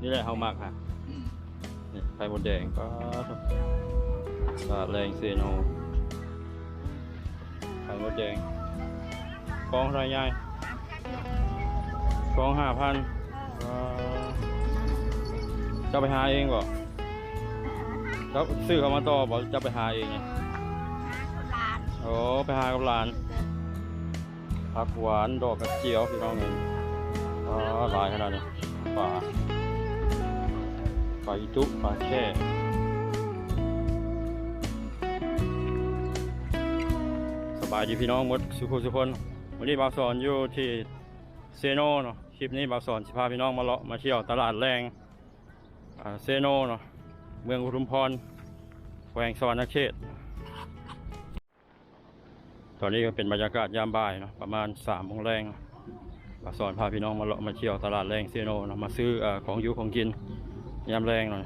นี่แหละเฮามากค่ะนี่ไข่มดแดงก็แรงเซโนไข่มดแดงกองรายใหญ่กองห้าพันจะไปหาเองบ่จะซื้อเขามาต่อบ่จะไปหาเองเนี่ยโอ้ไปหากับหลานผักหวานดอกกระเจียวพี่น้องเองอ๋อหลายขนาดนี้ปลา ปลาอีตุปลาแช่สบายดีพี่น้องหมดสุขสุคนวันนี้บาวสอนอยู่ที่เซโนเนาะคลิปนี้บาวสอนสิพาพี่น้องมาเลาะมาเที่ยวตลาดแรงเซโนเนาะเมืองอุทุมพรแขวงสวรรณเขตตอนนี้ก็เป็นบรรยากาศยามบ่ายเนาะประมาณสามโมงแรงก็สอนพาพี่น้องมาเลาะมาเที่ยวตลาดแรงเซโนเนาะมาซื้อเออของอยู่ของกิน ยามแรงหน่อย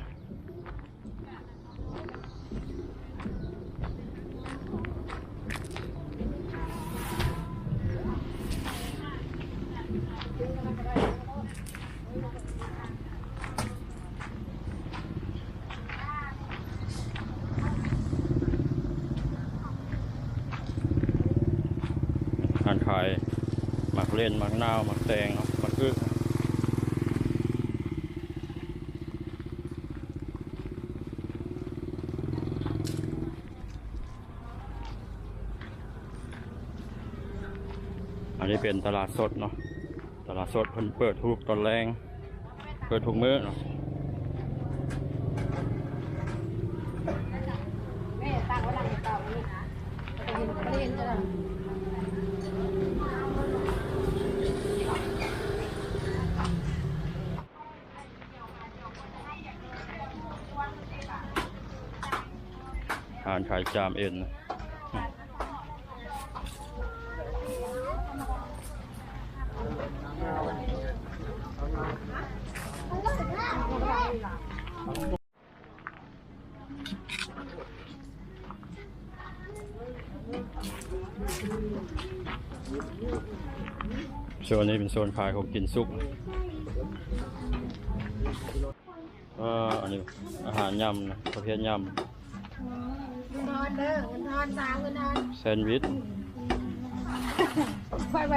การขายหมักเล่นหมักนาวหมักแตงเนาะหมักอึ อันนี้เป็นตลาดสดเนาะ ตลาดสดเพิ่นเปิดทุกตอนแรง เปิดทุกมื้อเนาะแม่ตั้งไว้หานี่นะเห็นก็เห็นจะได้อาหารขายจามเอ็น โซนนี้เป็นโซนขายของกินซุปเอ่ออันนี้อาหารยำนะประเภทยำเงินทอนเด้อเงินทอนสาวเงินทอนแซนด์วิชไปไป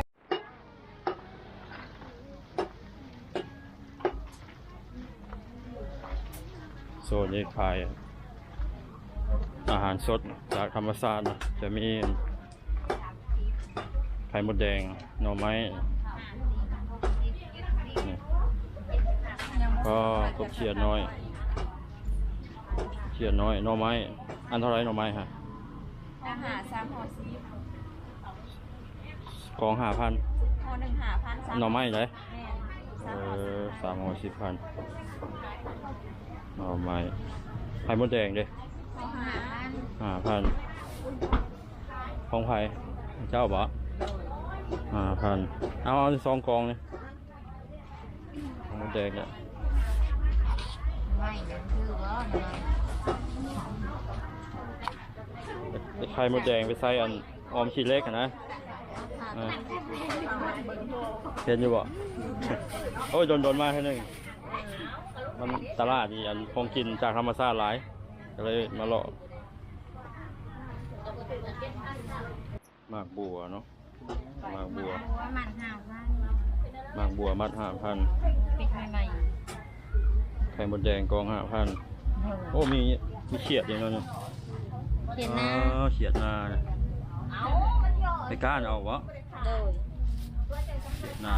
โซนนี้ขายอาหารสดจากธรรมชาตินะจะมีไข่มดแดงหน่อไม้ ก็กบเขียดน้อย เขียดน้อยหน่อไม้ อันเท่าไหรหน่อไม้ฮะอาหารสามห่อซีกองห้าพันห่อหนึ่งหาพันสามหน่อไม้เลยแม่เอสามห่ออสามร้อยสิบพันหน่อไม้ไข่มดแดงเด้ห่อหาพันห้าพันของไผ่เจ้าบ่ห้าพันเอาเอาสองกองเลยของมดแดงเนี่ย ไม่นั่นคือว่านยไปไข่มดแดงไปใส่อันออมชิ้นเล็กอะนะเออเห็นอยู่บ่ โอ้ยโดนโดนมากแค่นึงมันตลาดนี่อันของกินจากธรรมชาติหลายก็เลยมาเลาะหมากบัวเนาะหมากบัว มันหาพันหมากบัวมัดห้าพัน ปิดใหม่ ไข่มดแดงกองห้าพันๆโอ้มีมีเขียดอย่างนั้นเนี่ยเห็นนะอ๋อเขียดนาเนี่ยเอาไปก้านเอาวะโดยเขียดนา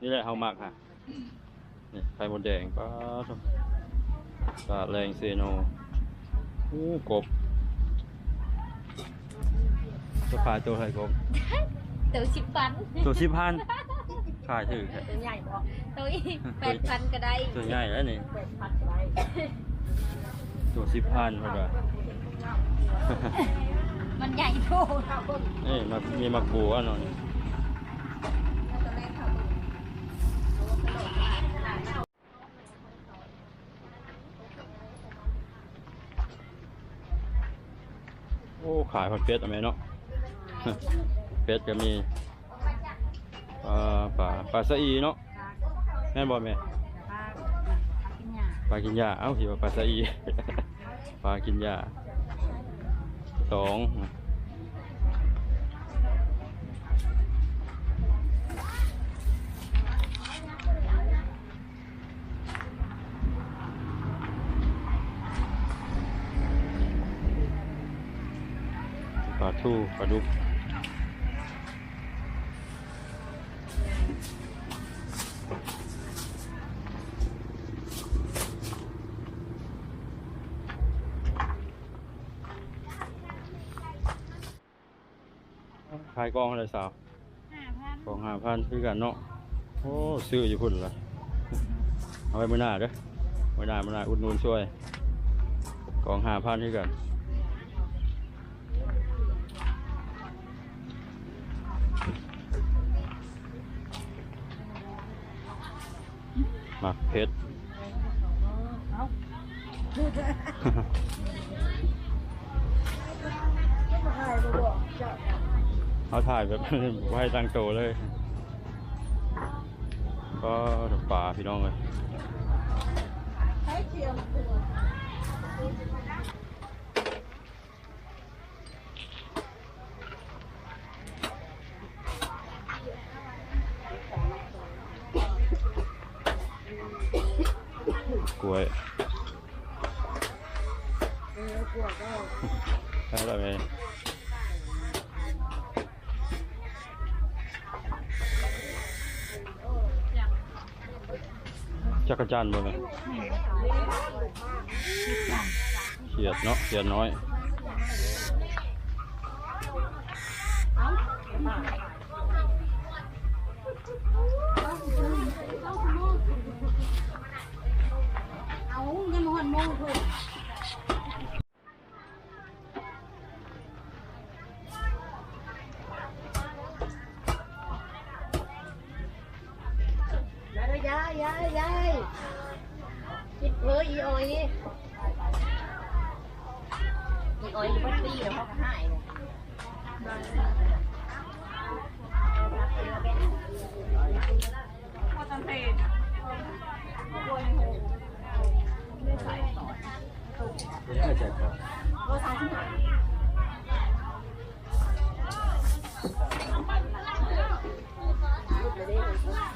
นี่แหละเฮามักค่ะนี่ไข่มดแดงป้าทตลาดแรงเซโนโอ้กบจะขายตัวไข่กบตัวสิบพันตัวสิบพัน ขายถือแค่ตัวใหญ่บอกตัวอีกแปดพันก็ได้ตัวใหญ่แล้วนี่แปดพันก็ได้ตัวสิบพันเท่าไหร่มันใหญ่โตนี่มามีมักบัวเนาะนี่ตัวแรกเขาดูโอ้ ขายผัดเป็ดอะไรเนาะเป็ดก็มี ปลาป่าปลาสะอีเนาะปลาแม่นบ่แม่ปลาปลากินหญ้าปลากินหญ้าเอ้าสิว่าปลาสะอี ปลากินหญ้าสองปลาทูปลาดุก ขายกองอะไรสาวห้าพันกองห้าพันคือกันเนาะโอ้ซื้ออยู่พุ่นละเอาไว้มื่อหน้าเด้อมื่อหน้ามื่อหน้าอุดหนุนช่วย กองห้าพันคือกันมาเพชร เอาถ่ายบ่บอกเจ้าเอาถ่ายแบบไว้ตั้งโตเลย ก็ป่าพี่น้องเลยให้เทียมตัวกล้วยเออกลัวก็ใช่แล้วไห จักรจันทร์บ่ไหมเขียดเนาะเขียดน้อยเอาเงินหันโมงถูก ยยายยายยายคิดเพ้ออีออยอีอ้อยอยู่บ้านตีแล้วเขาก็หายเลยพอตอนเพลนโลสามสิบห้าก็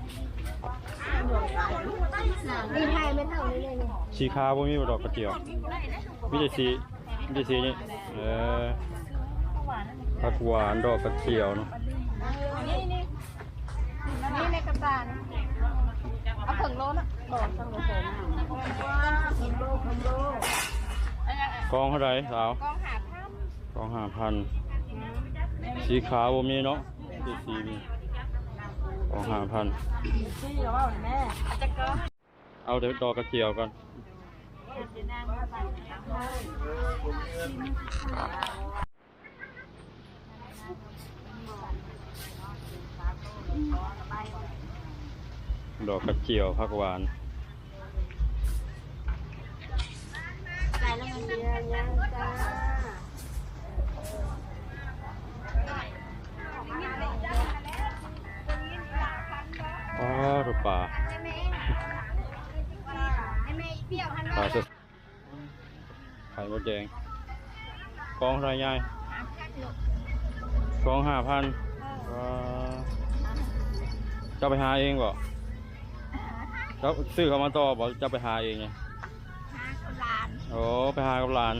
ไทยไม่เท่านี้เลยนี่สีขาวบ่มีบ่ดอกกระเจียวมีแต่สีมีแต่สีนี่เออผักหวานดอกกระเจียวเนาะนี่นี่นี่ในกระตานี่เอาถึงโลนะบอกสั่งโลสองว้าถึงโลถึงโลกองเท่าไหร่สาวกองหาท่านกองห้าพันสีขาวบ่มีเนาะมีสีมี กองห้าพันชื่อว่าแม่อาจจะก็เอาเดี๋ยวดอกกระเจียวก่อนดอกกระเจียวผักหวานใจแล้วมันเยอะยังจ้า ปลาสดไข่มดแดงกองรายใหญ่กองห้าพันจะไปหาเองบ่จะซื้อเขามาต่อบ่จะไปหาเองไงโอ้ไปหากับหลาน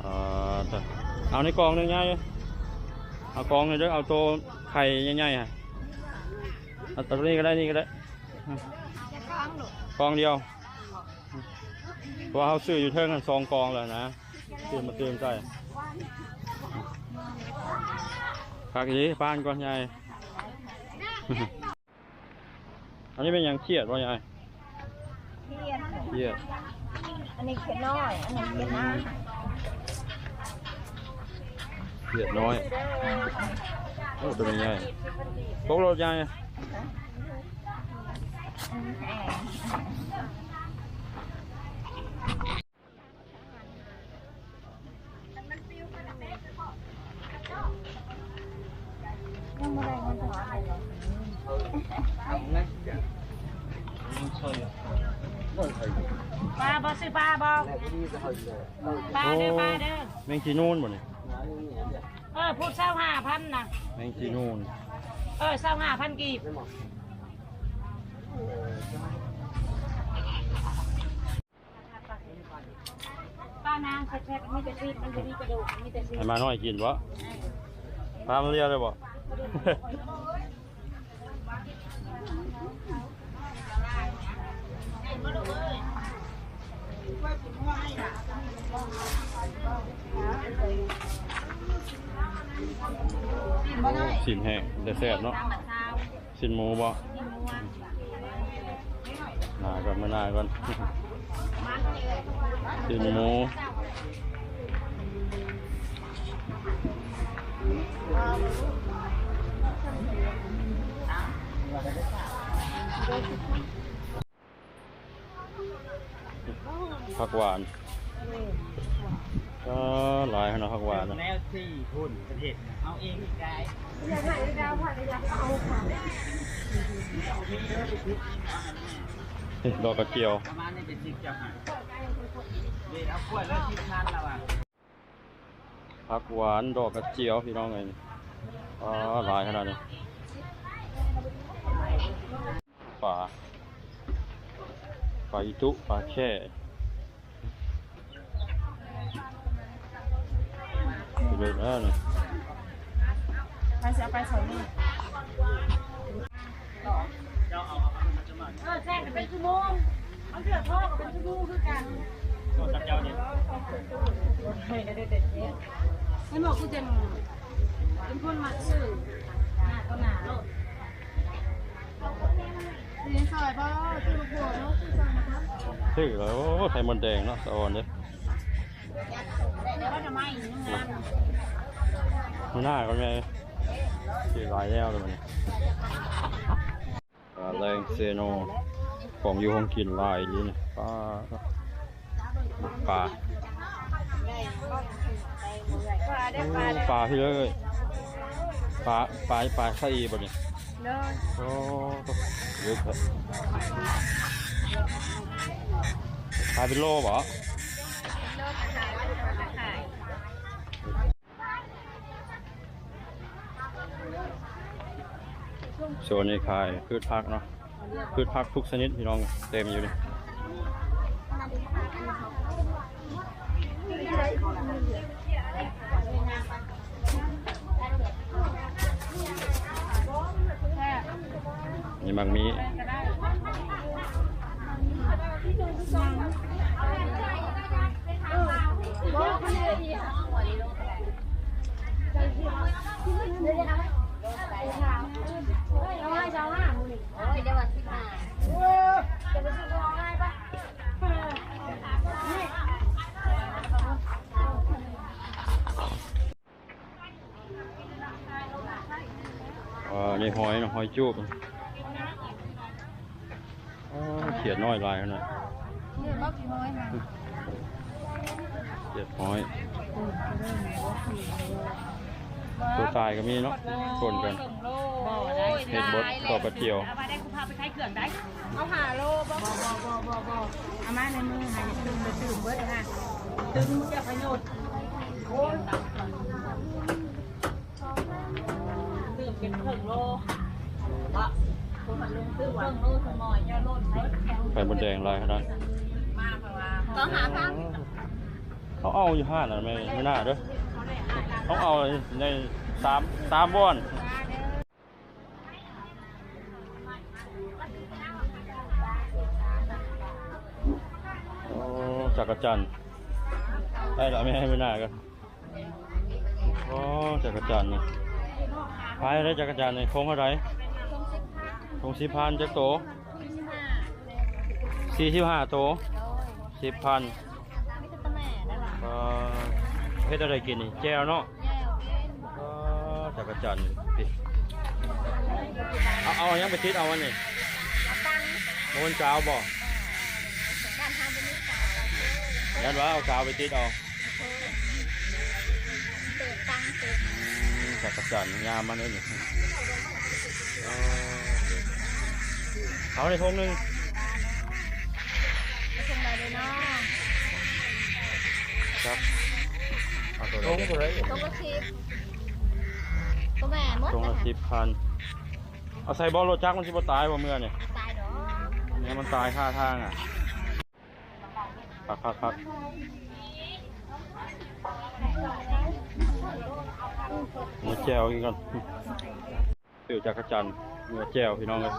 เอ่อแต่เอาในกองหนึงง่ายเอากองเลยเด้อเอาตัวไข่ใหญ่ๆฮะเอาตัวนี้ก็ได้นี่ก็ได้กองเดียว เพราะว่าเขาซื้ออยู่เท่ากันสองกองแล้วนะซื้อมาเติมใส่พักอีป้านก่อนยายอันนี้เป็นหยังเครียดวะยายเเทียนเขียด อันนี้เขียนน้อย อันนี้เขียนน้าเขียดน้อย โอ้ตัวนี้ใหญ่ตกรถใหญ่ยั ปลาบ่ซื้อปลาบ่ปลาเด้อปลาเด้อแมงจีนูนบ่นี่เออพูดเศร้าห้าพันนะแมงจีนูนเออเศร้าห้าพันกีบป้านางแซ่บๆมีแต่ซีดมันจะมีกระดูกมีแต่ซีดให้มาน้อยกินวะพามันเรียกเลยบ่ สินแห้งแต่แซ่บเนาะสินหมูบ่กินหมูอะหนาก่อนมาหนาก่อนสินหมู ผักหวานก็หลายขนาดผักหวานนะแนวที่พุ่นประเทศเอาเองอีกได้เฮ้ยดอกกระเจียวประมาณนี้เป็นสิบจังหวะเดี๋ยวเอากล้วยแล้วสิบพันแล้วอะ ผักหวานดอกกระเจียวพี่น้องไงอ๋อหลายขนาดนี้ปลาปลาอิตุปลาแค่ไปเลยนะนี่ไปเสียไปสองนี่เจ้าเอาเอาเอามาจะมาเออแซ่บเป็นชั่วโมงเอาเสือพ่อก็เป็นชั่วโมงคือกันตัวจับเจ้าเนี่ย ฉันบอกกูจะเป็นคนมักซื้อหน้าก็หนาโลดเรียนซอยพ่อชื่อลูกหัวเนาะชื่อซอยนะคะชื่อแล้วโอ้ไข่มดแดงเนาะสะออนเด้เดี๋ยวว่าจะไม่ยังงามมันหน้าก็ไงชื่อหลายแล้วเลยมันปลาแรงเซโนของอยู่ห้องกินลายลิ้นปลาปลา ปลาได้โอ้ปลาได้ปลาพี่เลยปลาปลาปลาไข่บ่เนี่ยเลยโอ้เยอะครับขายเป็นโลบ่เลิกขายขายโซนนี้ขายพืชผักเนาะพืชผักทุกชนิดพี่น้องเต็มอยู่นี่นี่ มังมีอ่านี่หอยนาะหอยจูบอ๋อ เขียดน้อยลายนาดเนี่ยบอกกี่น้อยมาเขียดหอยตัวตายก็มีเนาะคนกันเห็ดบดต่อกระเจียวเอามาได้กูพาไปใช้เครื่องได้เอาหาโลบ่บ่บ่บ่บ่บ่เอามาในมือหายตึงไปตึงเบิดนะตึงมึงอย่าไปโยนโอ้ยตึงเป็นเครื่องโลว่ คนมันลงตึงเครื่องโลสมอยอย่าโลดใช้ไข่มดแดงลายขนาดมากเพราะว่าก็หาทางเขาเอาอยู่ห้าน่ะไม่ไม่น่าเด้อเขาเอาในสามสามบ้อนโอ้จักรจันทร์ได้แล้วไม่ให้ไม่น่ากันโอ้จักรจันทร์นี่พายได้จักรจันทร์นี่คงเท่าไหร คงสิบพันจักรโตสี่สิบห้าโตโดยสิบพันนี่คือตะแม่ได้หรอก็เฮ็ดอะไรกินนี่แจวเนาะแย่เป็นก็จักรจันทร์พี่เอาเอาอันยังไปติดเอาอันนี้ตั้งโมนกาวบ่การทำเป็นนิสัยยันว่าเอากาวไปติดเอาเติมตังเติมอืมจักรจันทร์ยามมันเลยนี่ เออเอาในทงหนึงไม่ชงได้เลยเนาะครับเอาตัวทงตัวไหนตรงกระชิบตัวแม่หมดทงละสิบพันเอาใส่บอลรถจักรมันสิบ่ตายบ่เมื่อเนี่ยตายดอกเนี่ยมันตายค่าทางอะพักพักพักเนื้อแจวอีกก่อนตื่จักรจันทร์เนื้อแจวพี่น้องกัน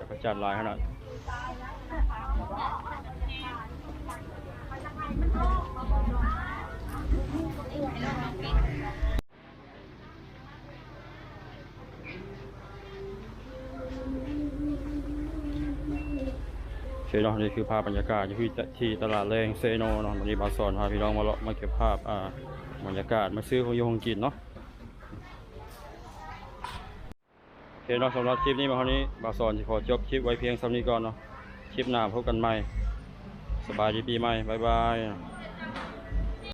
จักรจันทร์หลายขนาดเนาะนี่คือภาพบรรยากาศยี่ที่ตลาดแรงเซโนเนาะวันนี้บาสอนพาพี่น้องมาเลาะมาเก็บภาพอ่าบรรยากาศมาซื้อของโยของกินเนาะ โอเคเนาะสำหรับคลิปนี้มาเท่านี้บาสอนจะขอจบคลิปไว้เพียงสำนี้ก่อนเนาะคลิปหน้าพบกันใหม่ สบายดีปีใหม่บ๊ายบาย